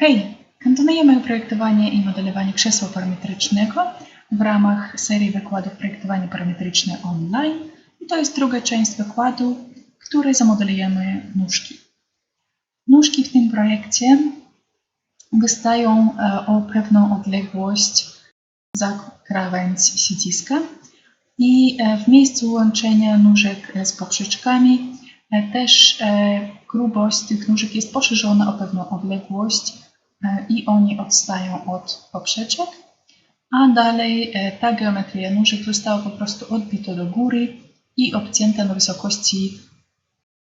Hej! Kontynuujemy projektowanie i modelowanie krzesła parametrycznego w ramach serii wykładów projektowanie parametryczne online. I to jest druga część wykładu, w której zamodelujemy nóżki. Nóżki w tym projekcie wystają e, o pewną odległość za krawędź siedziska i e, w miejscu łączenia nóżek z poprzeczkami e, też grubość tych nóżek jest poszerzona o pewną odległość i oni odstają od poprzeczek, a dalej e, ta geometria nóżek została po prostu odbita do góry i obcięta na wysokości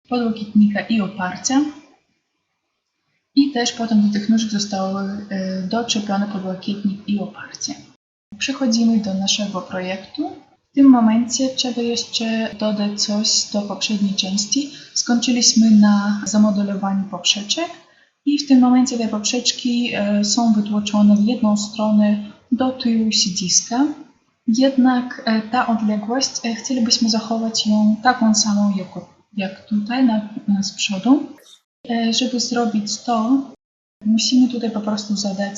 podłokietnika i oparcia. I też potem do tych nóżek zostały e, doczepione podłokietnik i oparcie. Przechodzimy do naszego projektu. W tym momencie trzeba jeszcze dodać coś do poprzedniej części. Skończyliśmy na zamodelowaniu poprzeczek i w tym momencie te poprzeczki e, są wytłoczone w jedną stronę do tyłu siedziska. Jednak e, ta odległość e, chcielibyśmy zachować ją taką samą jak, tutaj na, z przodu. Żeby zrobić to, musimy tutaj po prostu zadać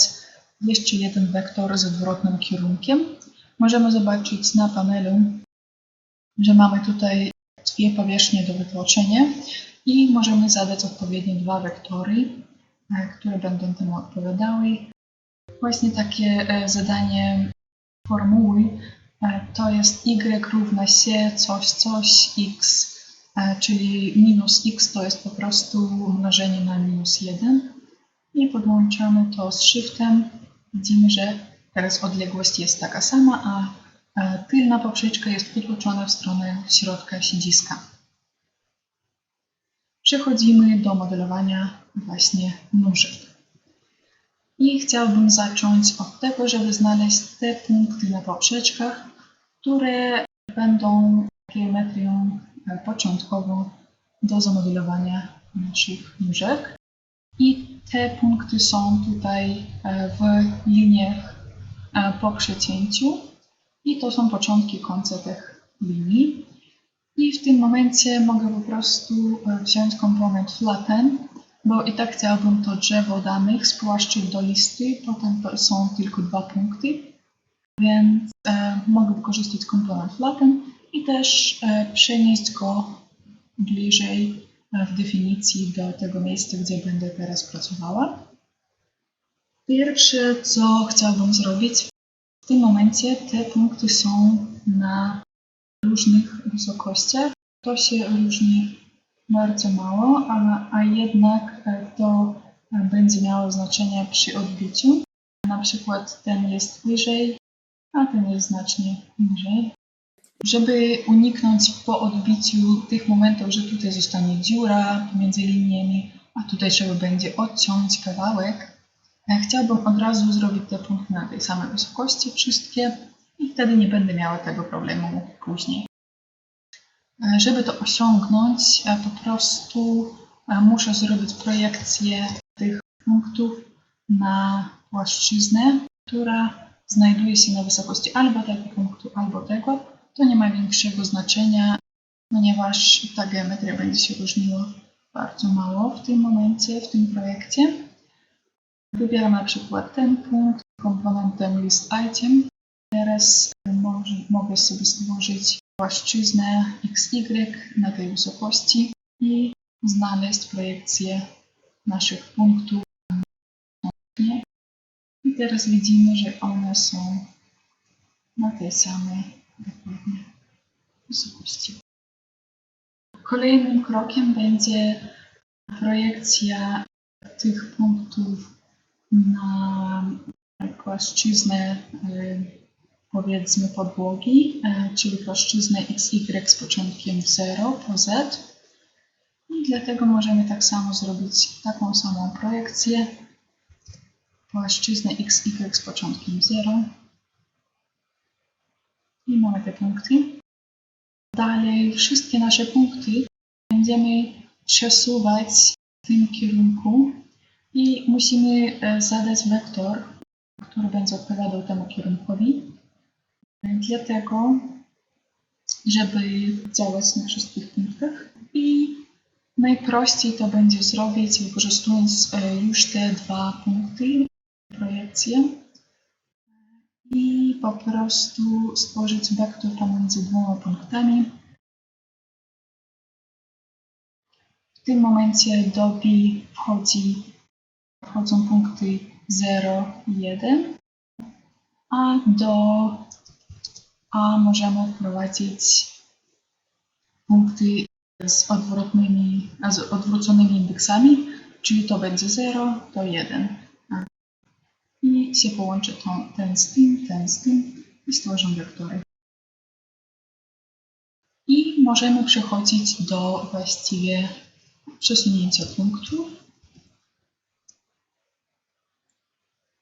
jeszcze jeden wektor z odwrotnym kierunkiem. Możemy zobaczyć na panelu, że mamy tutaj dwie powierzchnie do wytłoczenia i możemy zadać odpowiednie dwa wektory, które będą temu odpowiadały. Właśnie takie e, zadanie formuły e, to jest y równa się coś, coś, x, e, czyli minus x to jest po prostu mnożenie na minus 1 i podłączamy to z shiftem. Widzimy, że teraz odległość jest taka sama, a tylna poprzeczka jest wytłoczona w stronę środka siedziska. Przechodzimy do modelowania właśnie nóżek. I chciałbym zacząć od tego, żeby znaleźć te punkty na poprzeczkach, które będą geometrią e, początkową do zamodelowania naszych nóżek. I te punkty są tutaj e, w liniach e, po przecięciu i to są początki końca tych linii. I w tym momencie mogę po prostu wziąć komponent flatten, bo i tak chciałbym to drzewo danych spłaszczyć do listy, potem są tylko dwa punkty, więc e, mogę wykorzystać komponent flatten i też e, przenieść go bliżej e, w definicji do tego miejsca, gdzie będę teraz pracowała. Pierwsze, co chciałabym zrobić, w tym momencie te punkty są na różnych wysokościach. To się różni bardzo mało, a, a jednak e, to e, będzie miało znaczenie przy odbiciu. Na przykład ten jest wyżej, a ten jest znacznie niżej. Żeby uniknąć po odbiciu tych momentów, że tutaj zostanie dziura między liniami, a tutaj trzeba będzie odciąć kawałek, e, chciałabym od razu zrobić te punkty na tej samej wysokości wszystkie i wtedy nie będę miała tego problemu później. E, Żeby to osiągnąć, e, po prostu e, muszę zrobić projekcję tych punktów na płaszczyznę, która znajduje się na wysokości albo tego punktu, albo tego. To nie ma większego znaczenia, ponieważ ta geometria będzie się różniła bardzo mało w tym momencie, w tym projekcie. Wybieram na przykład ten punkt komponentem list item. Teraz mogę sobie stworzyć płaszczyznę XY na tej wysokości i znaleźć projekcję naszych punktów. I teraz widzimy, że one są na tej samej dokładnie wysokości. Kolejnym krokiem będzie projekcja tych punktów na płaszczyznę y, powiedzmy podłogi, e, czyli płaszczyznę XY z początkiem 0 po Z. I dlatego możemy tak samo zrobić taką samą projekcję. Płaszczyznę XY z początkiem 0. I mamy te punkty. Dalej wszystkie nasze punkty będziemy przesuwać w tym kierunku i musimy e, zadać wektor, który będzie odpowiadał temu kierunkowi. Dlatego, żeby działać na wszystkich punktach. I Najprościej to będzie zrobić wykorzystując e, już te dwa punkty, projekcję. I po prostu stworzyć wektor pomiędzy dwoma punktami. W tym momencie do B wchodzi, wchodzą punkty 0 i 1, a do A możemy wprowadzić punkty z odwrotnymi, z odwróconymi indeksami, czyli to będzie 0, to 1. I się połączy ten z tym, ten z tym i stworzą wektory. I możemy przechodzić do właściwie przesunięcia punktu.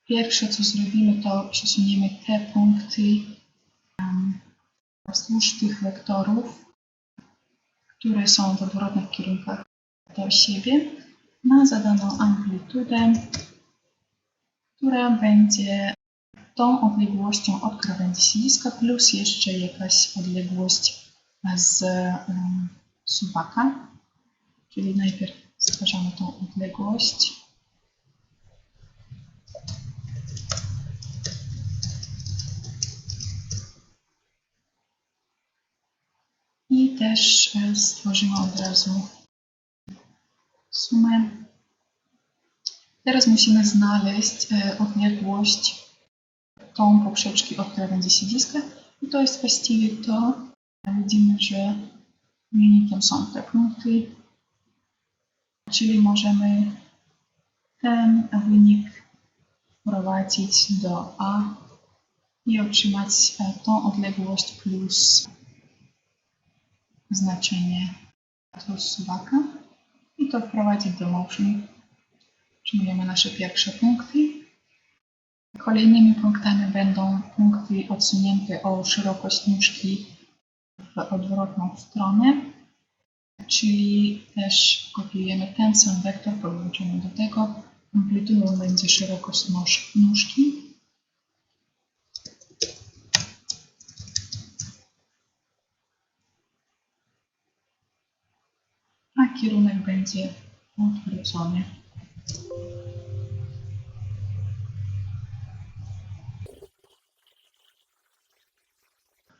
Pierwsze co zrobimy to przesuniemy te punkty wzdłuż tych wektorów które są w odwrotnych kierunkach do siebie, na zadaną amplitudę, która będzie tą odległością od krawędzi siliska plus jeszcze jakaś odległość z suwaka. Czyli najpierw stwarzamy tą odległość. I też e, stworzymy od razu sumę. Teraz musimy znaleźć e, odległość tą poprzeczki od krawędzi siedziska. I to jest właściwie to. Widzimy, że wynikiem są te punkty. Czyli możemy ten wynik wprowadzić do A i otrzymać e, tą odległość plus znaczenie to suwaka i to wprowadzić do motion. Otrzymujemy nasze pierwsze punkty. Kolejnymi punktami będą punkty odsunięte o szerokość nóżki w odwrotną stronę, czyli też kopiujemy ten sam wektor, podłączony do tego. Amplitudą będzie szerokość nóż, nóżki a kierunek będzie odwrócony.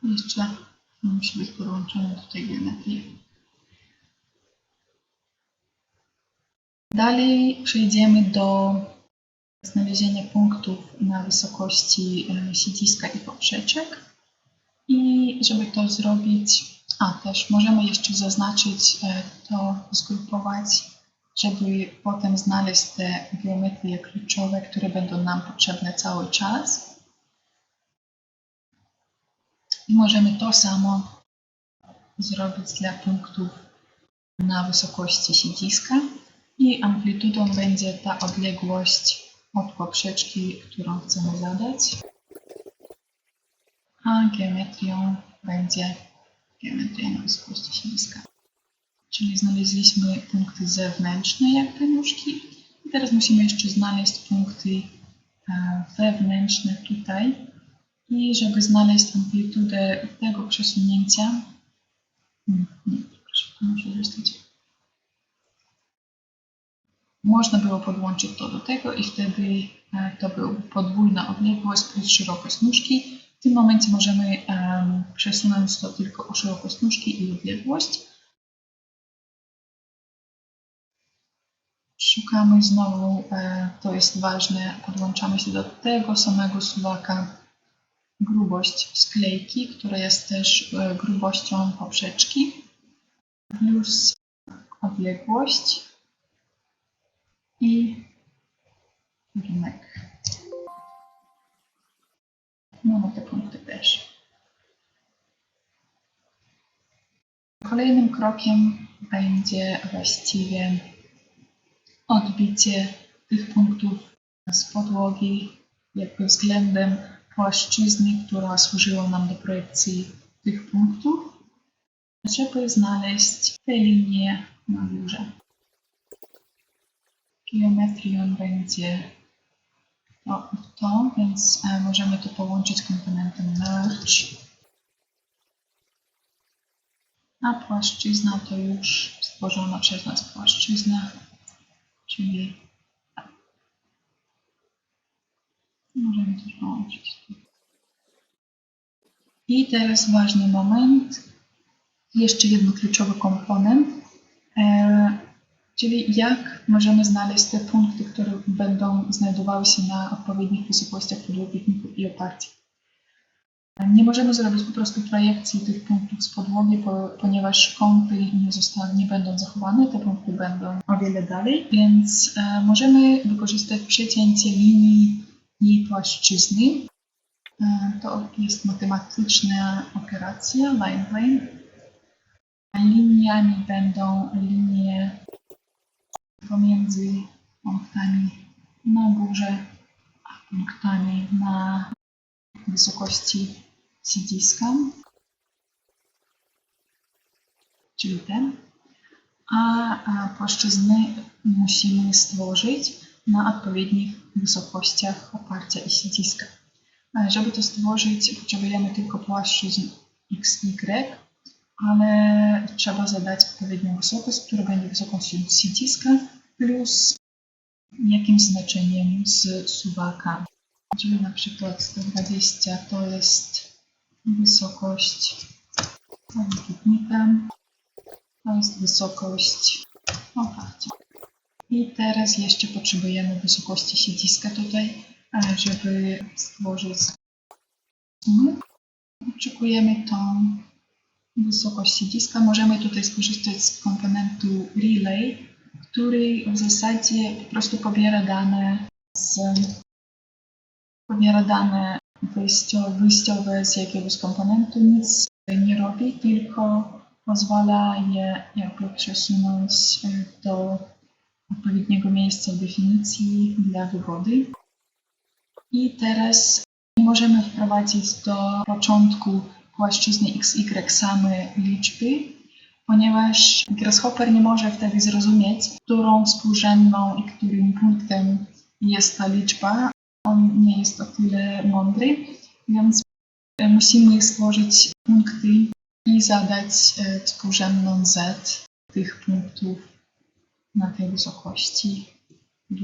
Jeszcze musi być podłączony do tej geometrii. Dalej przejdziemy do znalezienia punktów na wysokości e, siedziska i poprzeczek. I żeby to zrobić, a też możemy jeszcze zaznaczyć e, to, zgrupować, żeby potem znaleźć te geometrie kluczowe, które będą nam potrzebne cały czas. I możemy to samo zrobić dla punktów na wysokości siedziska i amplitudą będzie ta odległość od poprzeczki, którą chcemy zadać, a geometrią będzie geometria siedziska. Czyli znaleźliśmy punkty zewnętrzne, jak te nóżki. I teraz musimy jeszcze znaleźć punkty e, wewnętrzne tutaj. I żeby znaleźć amplitudę tego przesunięcia, hmm, nie, proszę, muszę. Można było podłączyć to do tego i wtedy e, to była podwójna odległość plus szerokość nóżki. W tym momencie możemy um, przesunąć to tylko o szerokość nóżki i odległość. Szukamy znowu, e, to jest ważne, podłączamy się do tego samego suwaka grubość sklejki, która jest też e, grubością poprzeczki, plus odległość i kierunek. Mamy te punkty też. Kolejnym krokiem będzie właściwie odbicie tych punktów z podłogi jakby względem płaszczyzny, która służyła nam do projekcji tych punktów, żeby znaleźć te linie na górze. Geometrią będzie to, to, więc e, możemy to połączyć komponentem merge. A płaszczyzna to już stworzona przez nas płaszczyzna, czyli tak. Możemy to połączyć. I teraz ważny moment, jeszcze jeden kluczowy komponent, e, czyli jak możemy znaleźć te punkty, które będą znajdowały się na odpowiednich wysokościach podłokietników i oparcia. Nie możemy zrobić po prostu projekcji tych punktów z podłogi, po, ponieważ kąty nie, zostaną, nie będą zachowane, te punkty będą o wiele dalej, więc e, możemy wykorzystać przecięcie linii i płaszczyzny. E, to jest matematyczna operacja, line plane. Liniami będą linie pomiędzy punktami na górze, a punktami na wysokości siedziska, czyli ten, a, płaszczyzny musimy stworzyć na odpowiednich wysokościach oparcia i siedziska. Żeby to stworzyć, potrzebujemy tylko płaszczyzn x, y, ale trzeba zadać odpowiednią wysokość, która będzie wysokością siedziska plus jakimś znaczeniem z suwaka. Czyli na przykład 120 to jest wysokość podłokietnika, to jest wysokość oparcia. I teraz jeszcze potrzebujemy wysokości siedziska tutaj, żeby stworzyć. Oczekujemy tą wysokość siedziska. Możemy tutaj skorzystać z komponentu relay, który w zasadzie po prostu pobiera dane z pobiera dane wyjściowe, wyjściowe z jakiegoś komponentu, nic nie robi, tylko pozwala je jakby przesunąć e, do odpowiedniego miejsca definicji dla wygody. I teraz możemy wprowadzić do początku płaszczyzny XY same liczby, ponieważ Grasshopper nie może wtedy zrozumieć, którą współrzędną i którym punktem jest ta liczba. On nie jest o tyle mądry, więc musimy stworzyć punkty i zadać e, współrzędną z tych punktów na tej wysokości i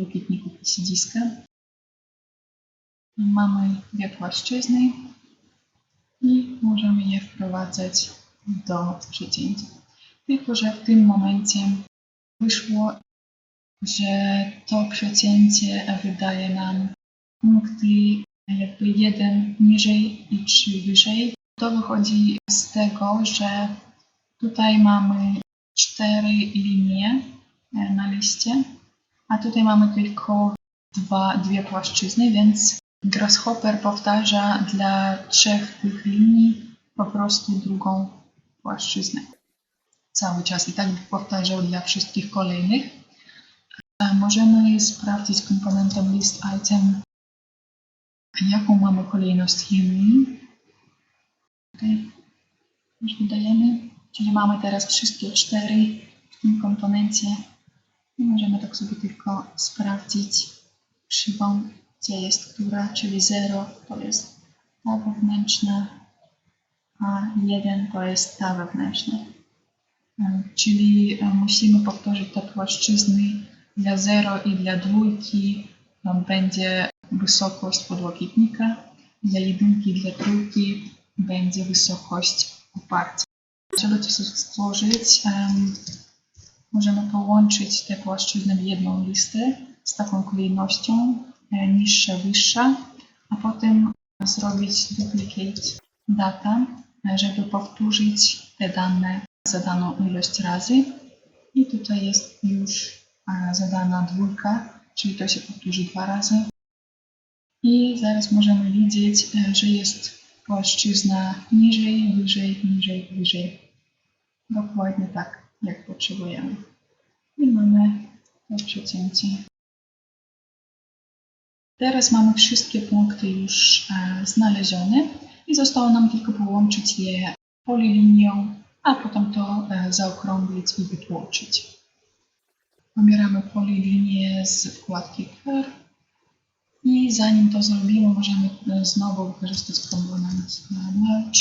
siedziska. Mamy dwie płaszczyzny i możemy je wprowadzać do przecięcia. Tylko, że w tym momencie wyszło, że to przecięcie wydaje nam punkty jakby jeden niżej i trzy wyżej. To wychodzi z tego, że tutaj mamy cztery linie e, na liście, a tutaj mamy tylko dwa, dwie płaszczyzny, więc Grasshopper powtarza dla trzech tych linii po prostu drugą płaszczyznę. Cały czas i tak powtarzał dla wszystkich kolejnych. Możemy sprawdzić komponentem list item, jaką mamy kolejność linii. Tutaj już dodajemy, czyli mamy teraz wszystkie cztery w tym komponencie. I możemy tak sobie tylko sprawdzić krzywą, gdzie jest która, czyli 0 to jest ta wewnętrzna, a 1 to jest ta wewnętrzna. E, Czyli e, musimy powtórzyć te płaszczyzny dla 0 i dla dwójki e, będzie wysokość podłokietnika, dla jedynki i dla trójki będzie wysokość oparcia. Żeby to stworzyć, em, możemy połączyć te płaszczyzny w jedną listę z taką kolejnością e, niższa, wyższa, a potem zrobić duplicate data, e, żeby powtórzyć te dane zadaną ilość razy. I tutaj jest już e, zadana dwójka, czyli to się powtórzy dwa razy. I zaraz możemy widzieć, że jest płaszczyzna niżej, wyżej, niżej, wyżej. Dokładnie tak, jak potrzebujemy. I mamy to przecięcie. Teraz mamy wszystkie punkty już e, znalezione i zostało nam tylko połączyć je polilinią, a potem to e, zaokrąglić i wytłoczyć. Pobieramy polilinię z wkładki Curve i zanim to zrobimy, możemy e, znowu wykorzystać komponent Merge,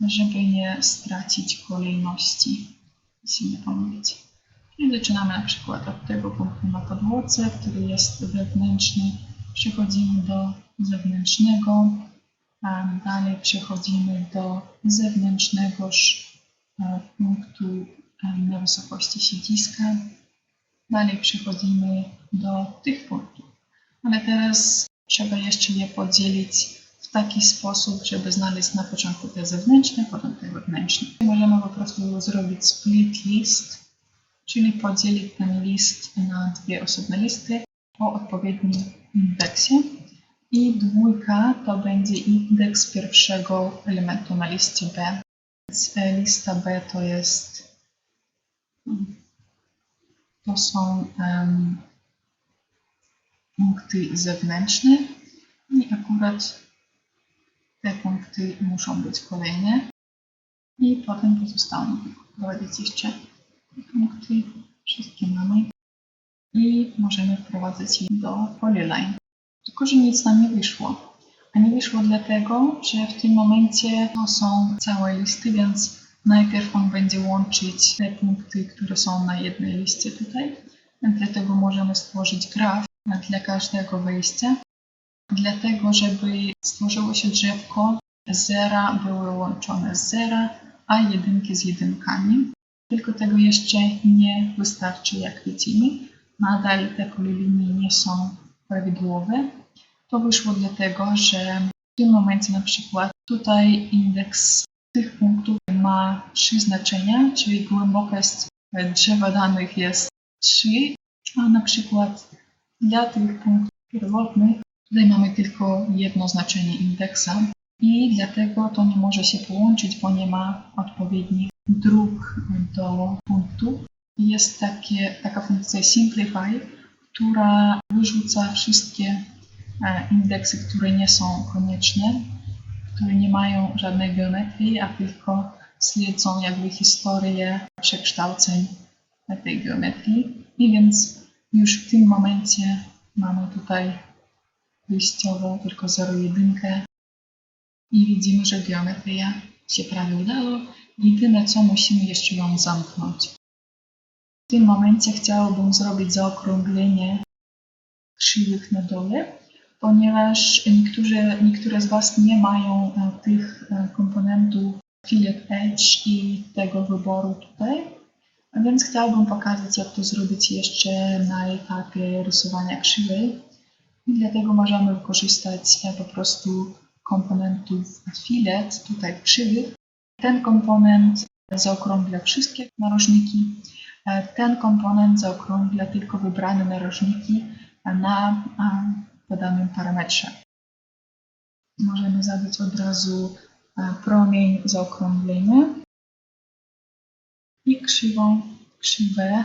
żeby nie stracić kolejności i się nie pomylić. I zaczynamy na przykład od tego punktu na podłodze, który jest wewnętrzny. Przechodzimy do zewnętrznego. A dalej przechodzimy do zewnętrznegoż e, punktu e, na wysokości siedziska. Dalej przechodzimy do tych punktów. Ale teraz trzeba jeszcze je podzielić w taki sposób, żeby znaleźć na początku te zewnętrzne, potem te wewnętrzne. Możemy po prostu zrobić split list, czyli podzielić ten list na dwie osobne listy o odpowiednim indeksie. I dwójka to będzie indeks pierwszego elementu na liście B. Więc e, lista B to jest to są em, punkty zewnętrzne i akurat te punkty muszą być kolejne i potem pozostałe wprowadzić jeszcze punkty, wszystkie mamy i możemy wprowadzić je do polyline. Tylko, że nic nam nie wyszło. A nie wyszło dlatego, że w tym momencie to są całe listy, więc najpierw on będzie łączyć te punkty, które są na jednej liście tutaj. Dlatego możemy stworzyć graf dla każdego wejścia. Dlatego, żeby stworzyło się drzewko, zera były łączone z zera, a jedynki z jedynkami. Tylko tego jeszcze nie wystarczy, jak widzimy. Nadal te polilinii nie są prawidłowe. To wyszło dlatego, że w tym momencie na przykład tutaj indeks tych punktów ma trzy znaczenia, czyli głębokość drzewa danych jest 3, a na przykład dla tych punktów pierwotnych tutaj mamy tylko jedno znaczenie indeksa i dlatego to nie może się połączyć, bo nie ma odpowiednich dróg do punktów. Jest takie, taka funkcja simplify, która wyrzuca wszystkie e, indeksy, które nie są konieczne, które nie mają żadnej geometrii, a tylko śledzą jakby historię przekształceń tej geometrii. I więc już w tym momencie mamy tutaj wyjściowo tylko 0,1 i widzimy, że geometria się prawie udało. Jedyne co musimy jeszcze ją zamknąć. W tym momencie chciałabym zrobić zaokrąglenie krzywych na dole, ponieważ niektórzy, niektóre z Was nie mają e, tych e, komponentów Fillet Edge i tego wyboru tutaj. A więc chciałabym pokazać, jak to zrobić jeszcze na etapie rysowania krzywej. I dlatego możemy wykorzystać e, po prostu komponentów fillet tutaj krzywych. Ten komponent zaokrągla wszystkie narożniki. E, Ten komponent zaokrągla tylko wybrane narożniki na podanym parametrze. Możemy zadać od razu e, promień zaokrąglenia i krzywą, krzywę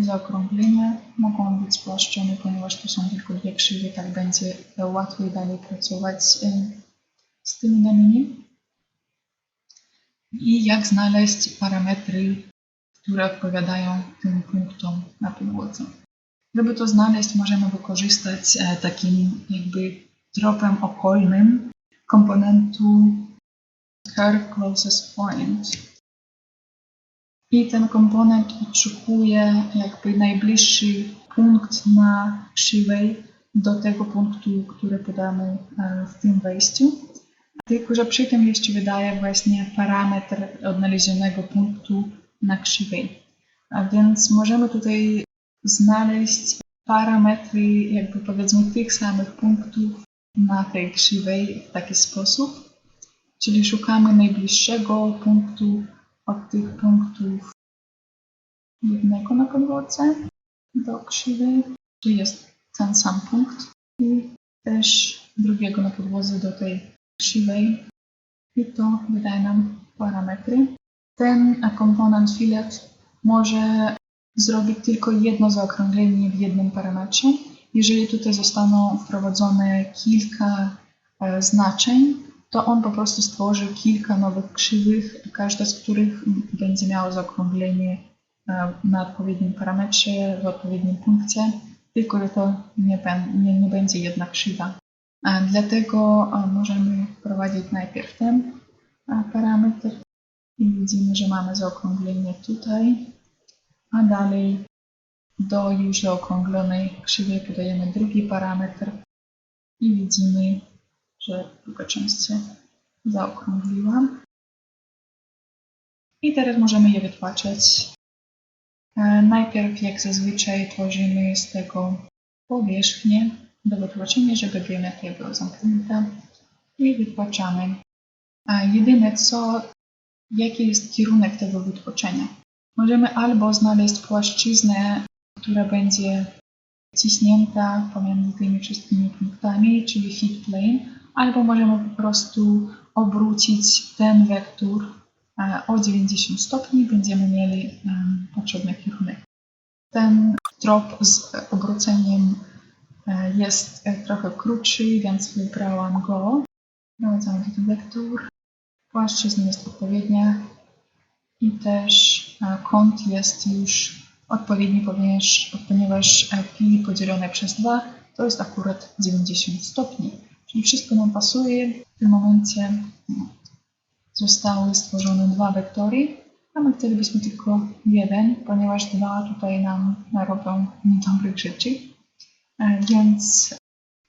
zaokrąglenia mogą być spłaszczone, ponieważ to są tylko dwie krzywe, tak będzie łatwiej dalej pracować e, z tymi danymi. I jak znaleźć parametry, które odpowiadają tym punktom na podłodze. Żeby to znaleźć, możemy wykorzystać e, takim jakby tropem okolnym komponentu curve closest point. I ten komponent odszukuje jakby najbliższy punkt na krzywej do tego punktu, który podamy e, w tym wejściu. Tylko, że przy tym jeszcze wydaje właśnie parametr odnalezionego punktu na krzywej. A więc możemy tutaj znaleźć parametry, jakby powiedzmy, tych samych punktów na tej krzywej w taki sposób. Czyli szukamy najbliższego punktu od tych punktów jednego na podłodze do krzywej. Tu jest ten sam punkt i też drugiego na podłodze do tej krzywej. I to wydaje nam parametry. Ten komponent filet może zrobić tylko jedno zaokrąglenie w jednym parametrze. Jeżeli tutaj zostaną wprowadzone kilka e, znaczeń, to on po prostu stworzy kilka nowych krzywych, każda z których będzie miała zaokrąglenie e, na odpowiednim parametrze, w odpowiednim punkcie, tylko że to nie, nie, nie będzie jedna krzywa. E, dlatego możemy wprowadzić najpierw ten parametr i widzimy, że mamy zaokrąglenie tutaj a dalej do już zaokrąglonej krzywej podajemy drugi parametr i widzimy, że druga część się zaokrągliła. I teraz możemy je wytłaczać. E, Najpierw, jak zazwyczaj, tworzymy z tego powierzchnię do wytłaczenia, żeby geometria była zamknięta i wytłaczamy. A jedyne co, jaki jest kierunek tego wytłoczenia. Możemy albo znaleźć płaszczyznę, która będzie ciśnięta pomiędzy tymi wszystkimi punktami, czyli fit plane, albo możemy po prostu obrócić ten wektor e, o 90 stopni, będziemy mieli em, potrzebny kierunek. Ten trop z obróceniem e, jest e, trochę krótszy, więc wybrałam go. Wprowadzamy ten wektor. Płaszczyzna jest odpowiednia i też e, kąt jest już odpowiedni, ponieważ, ponieważ pi podzielone przez 2 to jest akurat 90 stopni. Czyli wszystko nam pasuje. W tym momencie no, zostały stworzone dwa wektory, a my chcielibyśmy tylko jeden, ponieważ dwa tutaj nam narobią niedobrych rzeczy. E, Więc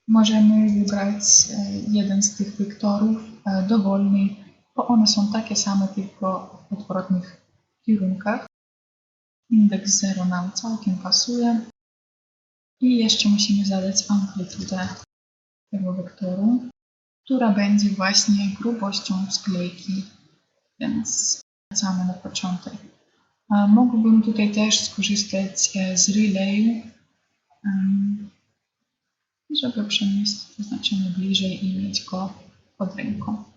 możemy wybrać e, jeden z tych wektorów dowolny, bo one są takie same, tylko w odwrotnych kierunkach. Indeks 0 nam całkiem pasuje. I jeszcze musimy zadać amplitudę tego wektoru, która będzie właśnie grubością sklejki, więc wracamy na początek. Mógłbym tutaj też skorzystać e, z relay, em, żeby przenieść to znaczenie bliżej i mieć go pod ręką.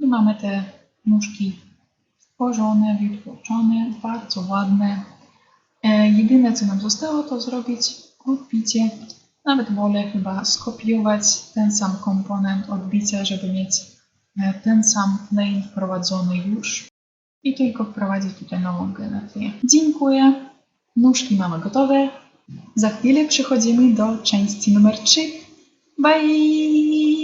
Tu mamy te nóżki stworzone, wytłoczone, bardzo ładne. E, jedyne co nam zostało to zrobić odbicie. Nawet wolę chyba skopiować ten sam komponent odbicia, żeby mieć e, ten sam plane wprowadzony już i tylko wprowadzić tutaj nową geometrię. Dziękuję. Nóżki mamy gotowe. Za chwilę przechodzimy do części numer 3. Bye!